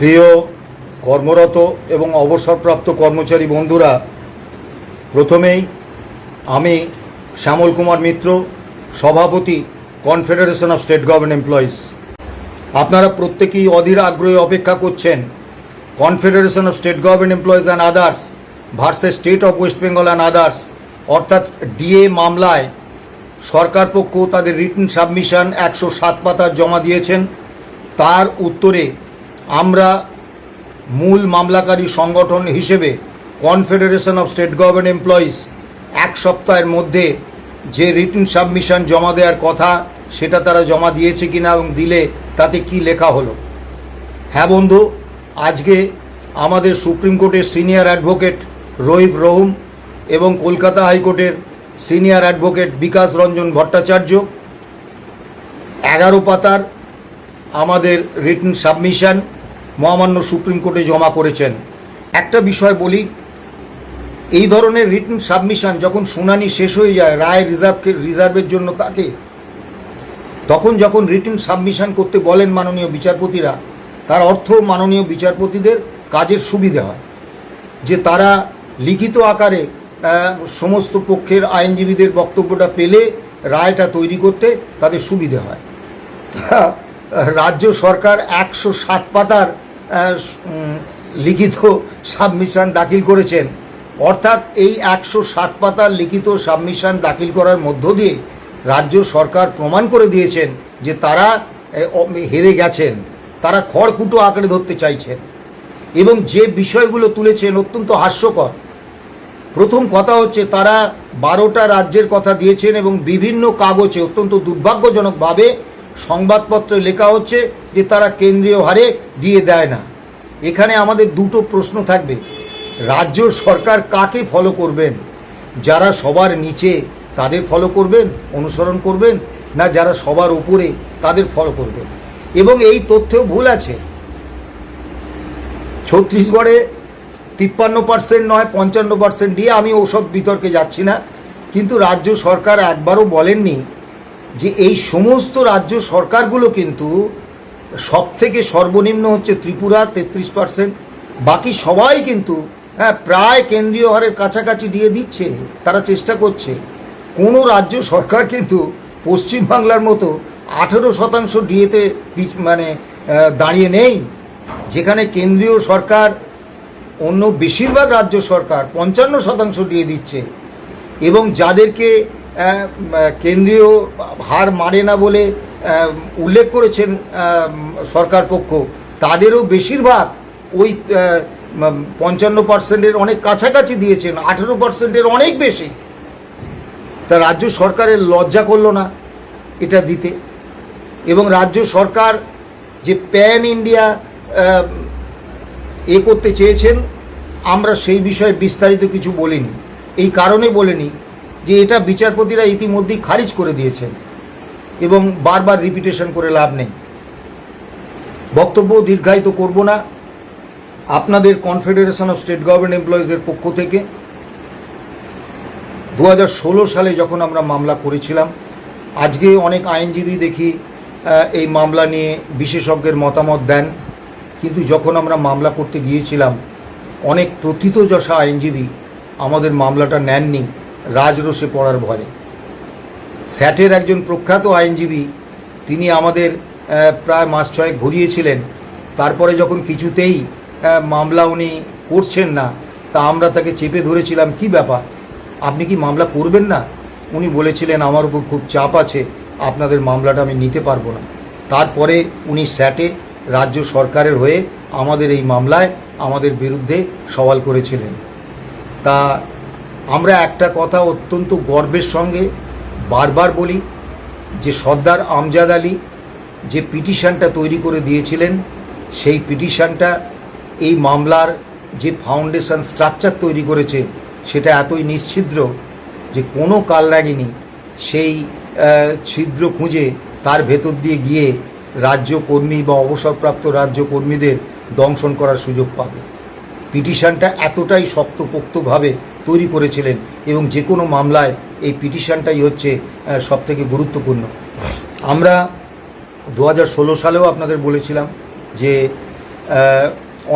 প্রিয় কর্মরত এবং অবসরপ্রাপ্ত কর্মচারী বন্ধুরা, প্রথমেই আমি শ্যামল কুমার মিত্র, সভাপতি confederation of state government employees আপনারা প্রত্যেকেই অধীর আগ্রহে অপেক্ষা করছেন confederation of state government employees and others versus state of West Bengal and others অর্থাৎ ডিএ মামলায় সরকার পক্ষ তাদের রিটার্ন সাবমিশন একশো সাত পাতা জমা দিয়েছেন। তার উত্তরে আমরা মূল মামলাকারী সংগঠন হিসেবে confederation of state government employees এক সপ্তাহের মধ্যে যে রিটার্ন সাবমিশন জমা দেওয়ার কথা, সেটা তারা জমা দিয়েছে কিনা এবং দিলে তাতে কি লেখা হলো। হ্যাঁ বন্ধু, আজকে আমাদের সুপ্রিম কোর্টের সিনিয়র অ্যাডভোকেট রহিব রহুম এবং কলকাতা হাইকোর্টের সিনিয়র অ্যাডভোকেট বিকাশ রঞ্জন ভট্টাচার্য, এগারো পাতার আমাদের রিটার্ন সাবমিশন মহামান্য সুপ্রিম কোর্টে জমা করেছেন। একটা বিষয় বলি, এই ধরনের রিটার্ন সাবমিশন যখন শুনানি শেষ হয়ে যায়, রায় রিজার্ভকে রিজার্ভের জন্য তাকে, তখন যখন রিটার্ন সাবমিশন করতে বলেন মাননীয় বিচারপতিরা, তার অর্থ মাননীয় বিচারপতিদের কাজের সুবিধে হয়। যে তারা লিখিত আকারে সমস্ত পক্ষের আইনজীবীদের বক্তব্যটা পেলে রায়টা তৈরি করতে তাদের সুবিধে হয়। রাজ্য সরকার একশো সাত পাতার লিখিত সাবমিশন দাখিল করেছেন। অর্থাৎ এই একশো সাত পাতার লিখিত সাবমিশন দাখিল করার মধ্য দিয়ে রাজ্য সরকার প্রমাণ করে দিয়েছেন যে তারা হেরে গেছেন। তারা খড়কুটো আঁকড়ে ধরতে চাইছেন। এবং যে বিষয়গুলো তুলেছেন অত্যন্ত হাস্যকর। প্রথম কথা হচ্ছে তারা বারোটা রাজ্যের কথা দিয়েছেন এবং বিভিন্ন কাগজে অত্যন্ত দুর্ভাগ্যজনকভাবে সংবাদপত্রে লেখা হচ্ছে যে তারা কেন্দ্রীয় হারে দিয়ে দেয় না। এখানে আমাদের দুটো প্রশ্ন থাকবে। রাজ্য সরকার কাকে ফলো করবেন? যারা সবার নিচে তাদের ফলো করবেন, অনুসরণ করবেন, না যারা সবার উপরে তাদের ফলো করবেন? এবং এই তথ্যেও ভুল আছে। ছত্তিশগড়ে তিপ্পান্ন পার্সেন্ট নয়, পঞ্চান্ন পার্সেন্ট দিয়ে আমি ওসব বিতর্কে যাচ্ছি না। কিন্তু রাজ্য সরকার একবারও বলেননি যে এই সমস্ত রাজ্য সরকারগুলো কিন্তু সব থেকে সর্বনিম্ন হচ্ছে ত্রিপুরা, তেত্রিশ পার্সেন্ট। বাকি সবাই কিন্তু হ্যাঁ প্রায় কেন্দ্রীয় হারের কাছাকাছি দিয়ে দিচ্ছে, তারা চেষ্টা করছে। কোনো রাজ্য সরকার কিন্তু পশ্চিমবাংলার মতো আঠেরো শতাংশ ডিএতে মানে দাঁড়িয়ে নেই, যেখানে কেন্দ্রীয় সরকার, অন্য বেশিরভাগ রাজ্য সরকার পঞ্চান্ন শতাংশ দিয়ে দিচ্ছে। এবং যাদেরকে কেন্দ্রীয় হার মারে না বলে উল্লেখ করেছেন সরকার পক্ষ। তাদেরও বেশিরভাগ ওই পঞ্চান্ন পার্সেন্টের অনেক কাছাকাছি দিয়েছেন, আঠেরো পার্সেন্টের অনেক বেশি। তা রাজ্য সরকারের লজ্জা করল না এটা দিতে। এবং রাজ্য সরকার যে প্যান ইন্ডিয়া এ করতে চেয়েছেন, আমরা সেই বিষয়ে বিস্তারিত কিছু বলিনি। এই কারণে বলিনি যে এটা বিচারপতিরা ইতিমধ্যেই খারিজ করে দিয়েছেন এবং বারবার রিপিটেশন করে লাভ নেই। বক্তব্য দীর্ঘায়িত করব না। আপনাদের কনফেডারেশন অফ স্টেট গভর্নমেন্ট এমপ্লয়িজের পক্ষ থেকে দু হাজার ষোলো সালে যখন আমরা মামলা করেছিলাম, আজকে অনেক আইনজীবী দেখি এই মামলা নিয়ে বিশেষজ্ঞের মতামত দেন। কিন্তু যখন আমরা মামলা করতে গিয়েছিলাম, অনেক প্রথিতযশা আইনজীবী আমাদের মামলাটা নেননি। রাজরোষে পড়ার ভয়ে। স্যাটের একজন প্রখ্যাত আইনজীবী, তিনি আমাদের প্রায় মাস ছয়েক ঘুরিয়েছিলেন। তারপরে যখন কিছুতেই মামলা উনি করছেন না, তা আমরা তাকে চেপে ধরেছিলাম, কি ব্যাপার? আপনি কি মামলা করবেন না? উনি বলেছিলেন, আমার উপর খুব চাপ আছে, আপনাদের মামলাটা আমি নিতে পারব না। তারপরে উনি স্যাটে রাজ্য সরকারের হয়ে আমাদের এই মামলায় আমাদের বিরুদ্ধে সওয়াল করেছিলেন। তা আমরা একটা কথা অত্যন্ত গর্বের সঙ্গে বারবার বলি, যে সর্দার আমজাদ আলী যে পিটিশনটা তৈরি করে দিয়েছিলেন, সেই পিটিশনটা এই মামলার যে ফাউন্ডেশন স্ট্রাকচার তৈরি করেছে, সেটা এতই নিশ্ছিদ্র যে কোনো কাল লাগেনি সেই ছিদ্র খুঁজে তার ভেতর দিয়ে গিয়ে রাজ্য কর্মী বা অবসরপ্রাপ্ত রাজ্য কর্মীদের দংশন করার সুযোগ পাবে। পিটিশনটা এতটাই শক্তপোক্তভাবে তৈরি করেছিলেন এবং যে কোনো মামলায় এই পিটিশনটাই হচ্ছে সব থেকে গুরুত্বপূর্ণ। আমরা দু হাজার ষোলো সালেও আপনাদের বলেছিলাম যে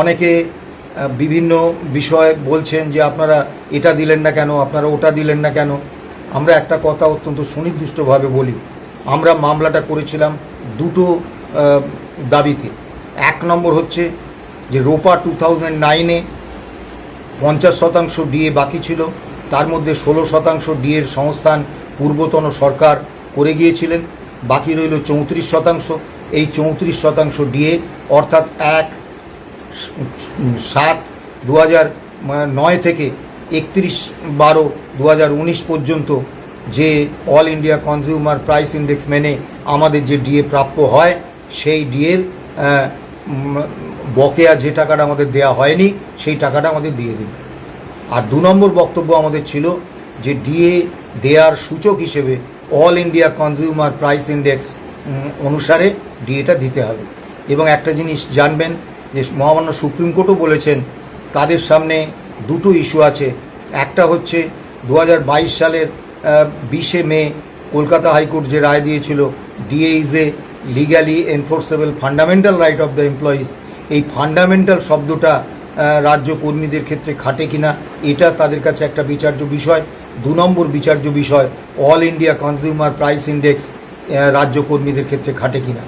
অনেকে বিভিন্ন বিষয়ে বলছেন যে আপনারা এটা দিলেন না কেন, আপনারা ওটা দিলেন না কেন। আমরা একটা কথা অত্যন্ত সুনির্দিষ্টভাবে বলি, আমরা মামলাটা করেছিলাম দুটো দাবিতে। এক নম্বর হচ্ছে যে রোপা টু থাউজেন্ড নাইনে পঞ্চাশ শতাংশ ডিএ বাকি ছিল। তার মধ্যে ষোলো শতাংশ ডিএর সংস্থান পূর্বতন সরকার করে গিয়েছিলেন। বাকি রইল চৌত্রিশ শতাংশ। এই চৌত্রিশ শতাংশ ডিএ অর্থাৎ এক, সাত দু নয় থেকে একত্রিশ বারো দু পর্যন্ত যে all India consumer price index মেনে আমাদের যে ডিএ প্রাপ্য হয়, সেই ডিএর বকেয়া যে টাকাটা আমাদের দেয়া হয়নি, সেই টাকাটা আমাদের দিয়ে দিন। আর দু নম্বর বক্তব্য আমাদের ছিল যে ডিএ দেয়ার সূচক হিসেবে all India consumer price index অনুসারে ডিএটা দিতে হবে। এবং একটা জিনিস জানবেন যে মহামান্য সুপ্রিম কোর্টও বলেছেন, তাদের সামনে দুটো ইস্যু আছে। একটা হচ্ছে দু হাজার বাইশ সালের বিশে মে কলকাতা হাইকোর্ট যে রায় দিয়েছিল, DA is a legally enforceable fundamental right of the employees এই ফান্ডামেন্টাল শব্দটা রাজ্য কর্মীদের ক্ষেত্রে খাটে কিনা, এটা তাদের কাছে একটা বিচার্য বিষয়, দু নম্বর বিচার্য বিষয় all India consumer price index রাজ্য কর্মীদের ক্ষেত্রে খাটে কিনা।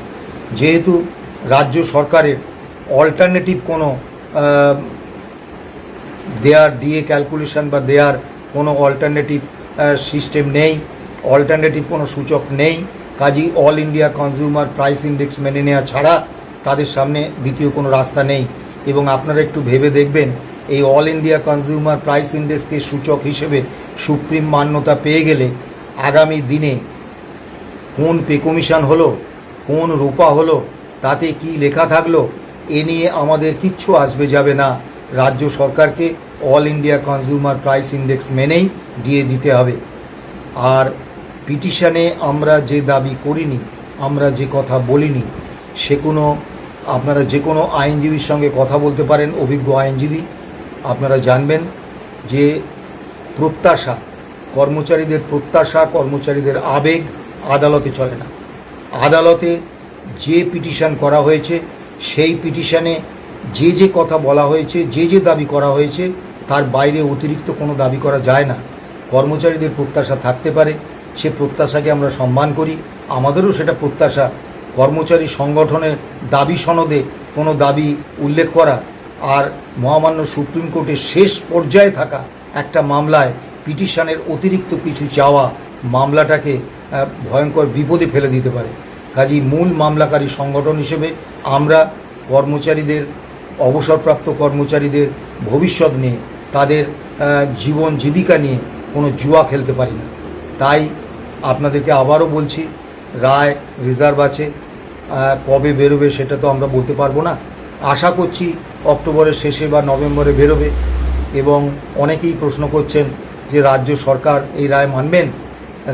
যেহেতু রাজ্য সরকারের অল্টারনেটিভ কোনো দেয়ার ডিএ ক্যালকুলেশন বা দেয়ার কোনো অল্টারনেটিভ সিস্টেম নেই অল্টারনেটিভ কোনো সূচক নেই, কাজেই all India consumer price index মেনে নেওয়া ছাড়া তাদের সামনে দ্বিতীয় কোনো রাস্তা নেই। এবং আপনারা একটু ভেবে দেখবেন, এই অল ইন্ডিয়া কনজিউমার প্রাইস ইন্ডেক্সকে সূচক হিসেবে সুপ্রিম মান্যতা পেয়ে গেলে আগামী দিনে কোন পে কমিশন হলো, কোন রূপা হলো, তাতে কি লেখা থাকল, এ নিয়ে আমাদের কিচ্ছু আসবে যাবে না। রাজ্য সরকারকে all India consumer price index মেনেই দিয়ে দিতে হবে। আর পিটিশনে আমরা যে দাবি করিনি, আমরা যে কথা বলিনি, সে কোনো আপনারা যে কোনো আইনজীবীর সঙ্গে কথা বলতে পারেন, অভিজ্ঞ আইনজীবী। আপনারা জানবেন যে প্রত্যাশা, কর্মচারীদের প্রত্যাশা, কর্মচারীদের আবেগ আদালতে চলে না। আদালতে যে পিটিশন করা হয়েছে, সেই পিটিশনে যে যে কথা বলা হয়েছে, যে যে দাবি করা হয়েছে, তার বাইরে অতিরিক্ত কোনো দাবি করা যায় না। কর্মচারীদের প্রত্যাশা থাকতে পারে, সে প্রত্যাশাকে আমরা সম্মান করি। আমাদেরও সেটা প্রত্যাশা কর্মচারী সংগঠনের দাবি সনদে কোনো দাবি উল্লেখ করা আর মহামান্য সুপ্রিম কোর্টের শেষ পর্যায়ে থাকা একটা মামলায় পিটিশনের অতিরিক্ত কিছু চাওয়া মামলাটাকে ভয়ঙ্কর বিপদে ফেলে দিতে পারে। কাজেই মূল মামলাকারী সংগঠন হিসেবে আমরা কর্মচারীদের, অবসরপ্রাপ্ত কর্মচারীদের ভবিষ্যৎ নিয়ে, তাদের জীবন জীবিকা নিয়ে কোনো জুয়া খেলতে পারি না। তাই আপনাদেরকে আবারও বলছি, রায় রিজার্ভ আছে। কবে বেরোবে সেটা তো আমরা বলতে পারব না। আশা করছি অক্টোবরের শেষে বা নভেম্বরে বেরোবে এবং অনেকেই প্রশ্ন করছেন যে রাজ্য সরকার এই রায় মানবেন?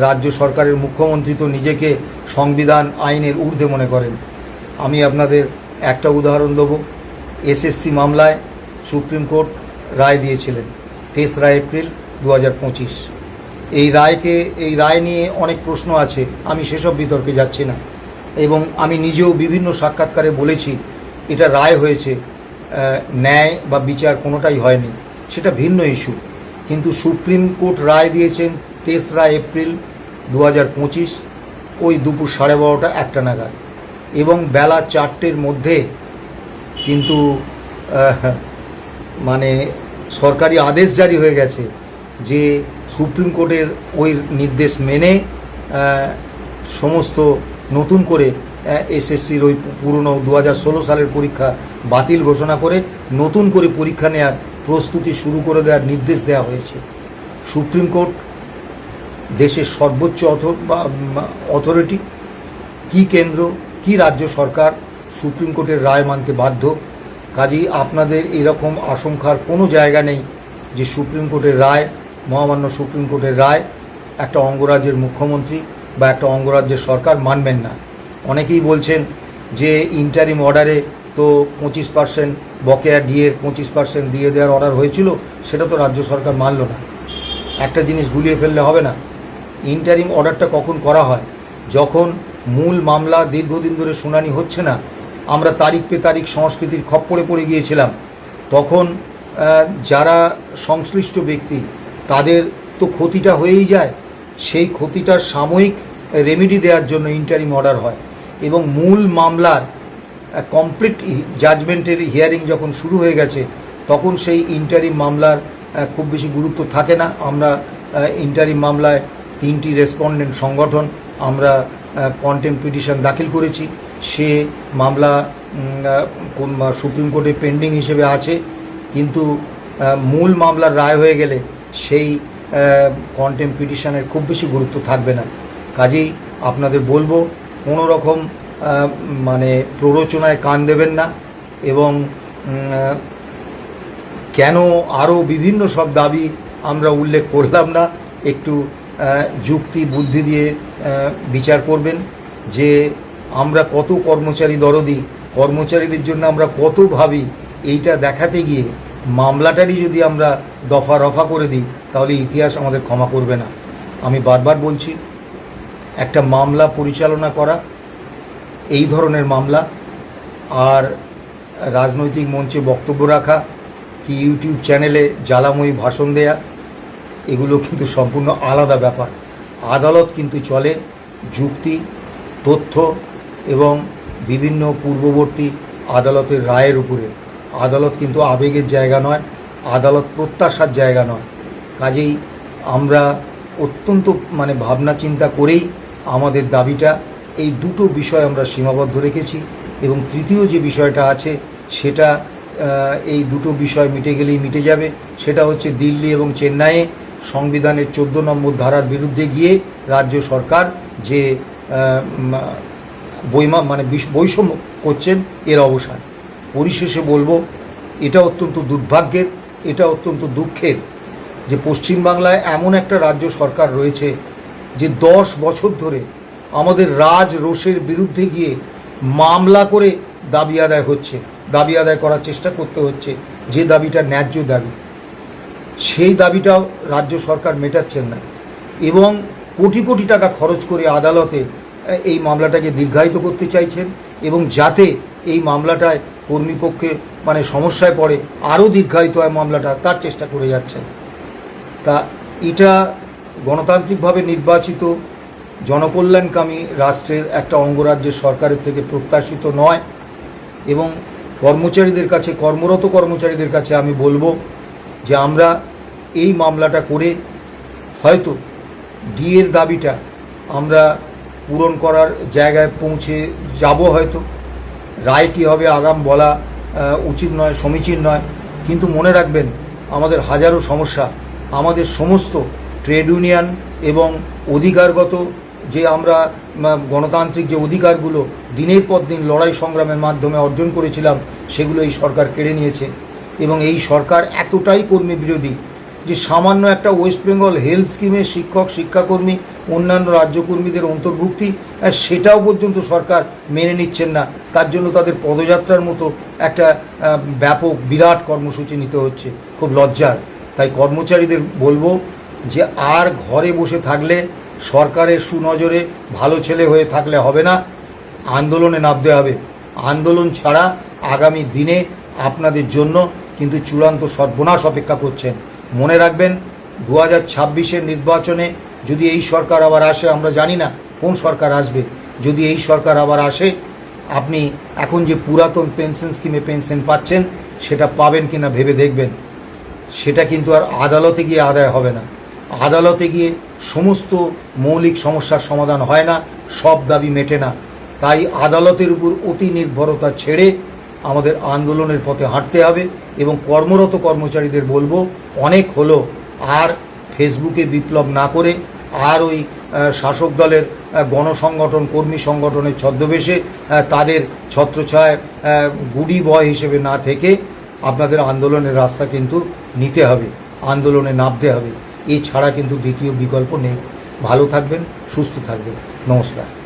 রাজ্য সরকারের মুখ্যমন্ত্রী তো নিজেকে সংবিধান আইনের ঊর্ধ্বে মনে করেন। আমি আপনাদের একটা উদাহরণ দেবো। এসএসসি মামলায় সুপ্রিম কোর্ট রায় দিয়েছিলেন তেসরা এপ্রিল দু হাজার পঁচিশ। এই রায়কে, এই রায় নিয়ে অনেক প্রশ্ন আছে, আমি সেসব বিতর্কে যাচ্ছি না। এবং আমি নিজেও বিভিন্ন সাক্ষাৎকারে বলেছি, এটা রায় হয়েছে ন্যায় বা বিচার কোনোটাই হয়নি। সেটা ভিন্ন ইস্যু কিন্তু সুপ্রিম কোর্ট রায় দিয়েছেন তেসরা এপ্রিল দু হাজার পঁচিশ, ওই দুপুর সাড়ে বারোটা একটা নাগাদ। এবং বেলা চারটের মধ্যে কিন্তু মানে সরকারি আদেশ জারি হয়ে গেছে যে সুপ্রিম কোর্টের ওই নির্দেশ মেনে সমস্ত নতুন করে এসএসসির ওই পুরনো দু হাজার ষোলো সালের পরীক্ষা বাতিল ঘোষণা করে নতুন করে পরীক্ষা নেওয়ার প্রস্তুতি শুরু করে দেওয়ার নির্দেশ দেওয়া হয়েছে। সুপ্রিম কোর্ট, দেশের সর্বোচ্চ অথরিটি কি কেন্দ্র, কি রাজ্য সরকার সুপ্রিম কোর্টের রায় মানতে বাধ্য? কাজেই আপনাদের এরকম আশঙ্কার কোনো জায়গা নেই যে সুপ্রিম কোর্টের রায়, মহামান্য সুপ্রিম কোর্টের রায়, একটা অঙ্গরাজ্যের মুখ্যমন্ত্রী বা একটা অঙ্গরাজ্যের সরকার মানবেন না। অনেকেই বলছেন যে ইন্টারিম অর্ডারে তো পঁচিশ পার্সেন্ট বকেয়া ডিএর পঁচিশ পার্সেন্ট দিয়ে দেওয়ার অর্ডার হয়েছিল, সেটা তো রাজ্য সরকার মানল না। একটা জিনিস গুলিয়ে ফেললে হবে না। ইন্টারিম অর্ডারটা কখন করা হয়? যখন মূল মামলা দীর্ঘদিন ধরে শুনানি হচ্ছে না, আমরা তারিখ পে তারিখ সংস্কৃতির খপ্পরে পড়ে গিয়েছিলাম, তখন যারা সংশ্লিষ্ট ব্যক্তি, তাদের তো ক্ষতিটা হয়েই যায়। সেই ক্ষতিটার সাময়িক রেমেডি দেওয়ার জন্য ইন্টারিম অর্ডার হয় এবং মূল মামলার কমপ্লিট জাজমেন্টের হিয়ারিং যখন শুরু হয়ে গেছে, তখন সেই ইন্টারিম মামলার খুব বেশি গুরুত্ব থাকে না। আমরা ইন্টারিম মামলায় তিনটি রেসপন্ডেন্ট সংগঠন আমরা কন্টেম্প পিটিশন দাখিল করেছি। সে মামলা সুপ্রিম কোর্টে পেন্ডিং হিসেবে আছে। কিন্তু মূল মামলার রায় হয়ে গেলে সেই কন্টেম্প পিটিশনের খুব বেশি গুরুত্ব থাকবে না। কাজেই আপনাদের বলব, কোনো রকম মানে প্ররোচনায় কান দেবেন না এবং কেন আরও বিভিন্ন সব দাবি আমরা উল্লেখ করলাম না, একটু যুক্তি, বুদ্ধি দিয়ে বিচার করবেন যে আমরা কত কর্মচারী দরদি, কর্মচারীদের জন্য আমরা কত ভাবি, এইটা দেখাতে গিয়ে মামলাটারই যদি আমরা দফা রফা করে দিই, তাহলে ইতিহাস আমাদের ক্ষমা করবে না। আমি বারবার বলছি, একটা মামলা পরিচালনা করা, এই ধরনের মামলা, আর রাজনৈতিক মঞ্চে বক্তব্য রাখা, কি ইউটিউব চ্যানেলে জ্বালাময়ী ভাষণ দেয়া, এগুলো কিন্তু সম্পূর্ণ আলাদা ব্যাপার। আদালত কিন্তু চলে যুক্তি, তথ্য এবং বিভিন্ন পূর্ববর্তী আদালতের রায়ের উপরে। আদালত কিন্তু আবেগের জায়গা নয়, আদালত প্রত্যাশার জায়গা নয়। কাজেই আমরা অত্যন্ত মানে ভাবনা চিন্তা করেই আমাদের দাবিটা, এই দুটো বিষয় আমরা সীমাবদ্ধ রেখেছি এবং তৃতীয় যে বিষয়টা আছে, সেটা এই দুটো বিষয় মিটে গেলেই মিটে যাবে। সেটা হচ্ছে দিল্লি এবং চেন্নাইয়ে সংবিধানের চোদ্দ নম্বর ধারার বিরুদ্ধে গিয়ে রাজ্য সরকার যে বৈমা মানে বৈষম্য করছেন, এর অবসান। পরিশেষে বলব, এটা অত্যন্ত দুর্ভাগ্যের, এটা অত্যন্ত দুঃখের যে পশ্চিমবাংলায় এমন একটা রাজ্য সরকার রয়েছে যে দশ বছর ধরে আমাদের রাজ রোষের বিরুদ্ধে গিয়ে মামলা করে দাবি আদায় হচ্ছে, দাবি আদায় করার চেষ্টা করতে হচ্ছে, যে দাবিটা ন্যায্য দাবি। সেই দাবিটাও রাজ্য সরকার মেটাচ্ছেন না এবং কোটি কোটি টাকা খরচ করে আদালতে এই মামলাটাকে দীর্ঘায়িত করতে চাইছেন এবং যাতে এই মামলাটায় কর্মীপক্ষে মানে সমস্যায় পড়ে, আরও দীর্ঘায়িত হয় মামলাটা, তার চেষ্টা করে যাচ্ছেন তা এটা গণতান্ত্রিকভাবে নির্বাচিত জনকল্যাণকামী রাষ্ট্রের একটা অঙ্গরাজ্যের সরকারের থেকে প্রত্যাশিত নয় এবং কর্মচারীদের কাছে, কর্মরত কর্মচারীদের কাছে আমি বলব যে আমরা এই মামলাটা করে হয়তো ডিএর দাবিটা আমরা পূরণ করার জায়গায় পৌঁছে যাব হয়তো। রায় কী হবে, আগাম বলা উচিত নয়, সমীচীন নয়। কিন্তু মনে রাখবেন, আমাদের হাজারো সমস্যা, আমাদের সমস্ত ট্রেড ইউনিয়ন এবং অধিকারগত যে আমরা গণতান্ত্রিক যে অধিকারগুলো দিনের পর দিন লড়াই সংগ্রামের মাধ্যমে অর্জন করেছিলাম, সেগুলো এই সরকার কেড়ে নিয়েছে। এবং এই সরকার এতটাই কর্মী বিরোধী যে সামান্য একটা ওয়েস্ট বেঙ্গল হেলথ স্কিমে শিক্ষক, শিক্ষাকর্মী অন্যান্য রাজ্যকর্মীদের অন্তর্ভুক্তি সেটাও পর্যন্ত সরকার মেনে নিচ্ছেন না। তার জন্য তাদের পদযাত্রার মতো একটা ব্যাপক, বিরাট কর্মসূচি নিতে হচ্ছে। খুব লজ্জার। তাই কর্মচারীদের বলব যে, আর ঘরে বসে থাকলে সরকারের সুনজরে ভালো ছেলে হয়ে থাকলে হবে না। আন্দোলনে নামতে হবে। আন্দোলন ছাড়া আগামী দিনে আপনাদের জন্য কিন্তু চূড়ান্ত সর্বনাশ অপেক্ষা করছেন। মনে রাখবেন, দু হাজার নির্বাচনে যদি এই সরকার আবার আসে, আমরা জানি না কোন সরকার আসবে। যদি এই সরকার আবার আসে, আপনি এখন যে পুরাতন পেনশন স্কিমে পেনশন পাচ্ছেন, সেটা পাবেন কি না ভেবে দেখবেন। সেটা কিন্তু আর আদালতে গিয়ে আদায় হবে না। আদালতে গিয়ে সমস্ত মৌলিক সমস্যার সমাধান হয় না, সব দাবি মেটে না। তাই আদালতের উপর অতি নির্ভরতা ছেড়ে আমাদের আন্দোলনের পথে হাঁটতে হবে এবং কর্মরত কর্মচারীদের বলব, অনেক হলো আর ফেসবুকে বিপ্লব না করে আর ওই শাসক দলের গণসংগঠন, কর্মী সংগঠনের ছদ্মবেশে তাদের ছত্রছায় গুডি বয় হিসেবে না থেকে আপনাদের আন্দোলনের রাস্তা কিন্তু নিতে হবে, আন্দোলনে নামতে হবে। এছাড়া কিন্তু দ্বিতীয় বিকল্প নেই। ভালো থাকবেন, সুস্থ থাকবেন। নমস্কার।